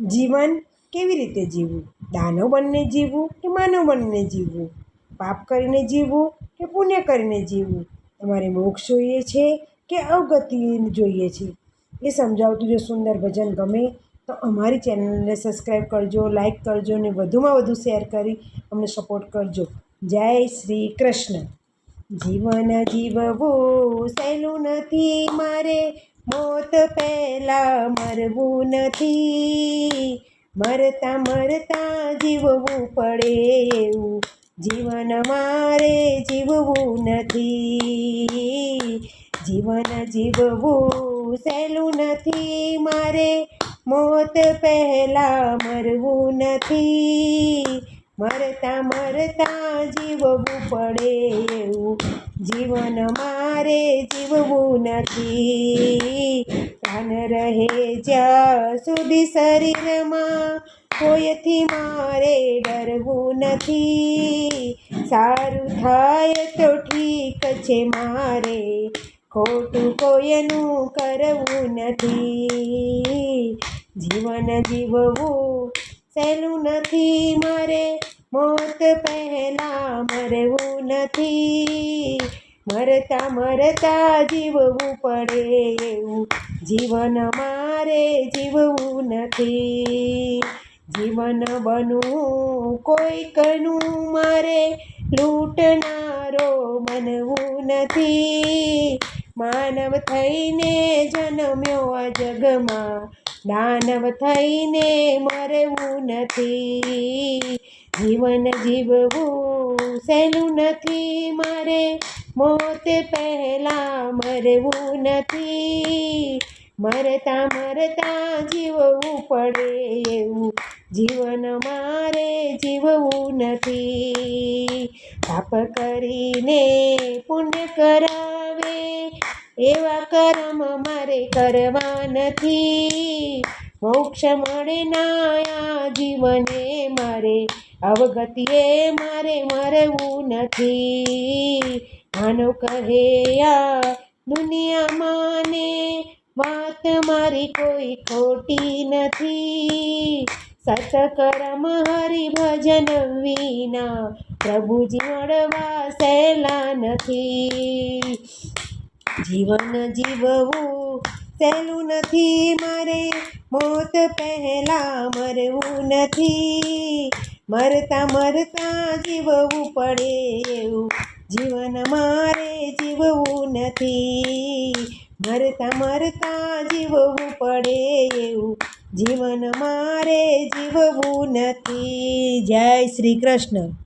જીવન કેવી રીતે જીવવું? દાનવ બનીને જીવવું કે માનવ બનીને જીવવું? પાપ કરીને જીવવું કે પુણ્ય કરીને જીવવું? તમારે મોક્ષ જોઈએ છે કે અવગતિ જોઈએ છે? એ સમજાવતું જો સુંદર ભજન ગમે, તો અમારી ચેનલને સબસ્ક્રાઈબ કરજો લાઈક કરજો અને વધુમાં વધુ શેર કરી અમને સપોર્ટ કરજો. જય શ્રી કૃષ્ણ. જીવન જીવવું સહેલું નથી મારે મોત પહેલાં મરવું નથી. મરતા મરતા જીવવું પડે એવું. જીવન મારે જીવવું નથી. જીવન જીવવું સહેલું નથી મારે. મોત પહેલાં મરવું નથી. મરતા મરતા જીવવું પડે એવું. જીવન મારે જીવવું નથી. પ્રાણ રહે જ્યાં સુધી શરીરમાં કોઈથી મારે ડરવું નથી. સારું થાય તો ઠીક છે મારે. ખોટું કોઈનું કરવું નથી. જીવન જીવવું સહેલું નથી મારે. મોત પહેલાં મરવું નથી. મરતા મરતા જીવવું પડે એવું. જીવન મારે જીવવું નથી. જીવન બનવું કોઈકનું મારે. લૂંટનારો બનવું નથી. માનવ થઈને જન્મ્યો આ જગમાં. દાનવ થઈને મરવું નથી. જીવન જીવવું સહેલું નથી મારે. મોત પહેલાં મરવું નથી. મરતા મરતા જીવવું પડે એવું. જીવન મારે જીવવું નથી. પાપ કરીને પુણ્ય કરાવે. એવા કર્મ મારે કરવા નથી. મોક્ષ મળે ના જીવને મારે, અવગતિએ મારે મરવું નથી. માનો કહે આ દુનિયામાં ને વાત મારી કોઈ ખોટી નથી. સતકર્મ હરિભજન વિના પ્રભુજી મળવા સહેલા નથી. જીવન જીવવું સહેલું નથી મારે, મોત પહેલાં મરવું નથી. મરતા મરતા જીવવું પડે એવું, જીવન મારે જીવવું નથી. મરતા મરતા જીવવું પડે એવું, જીવન મારે જીવવું નથી. જય શ્રી કૃષ્ણ.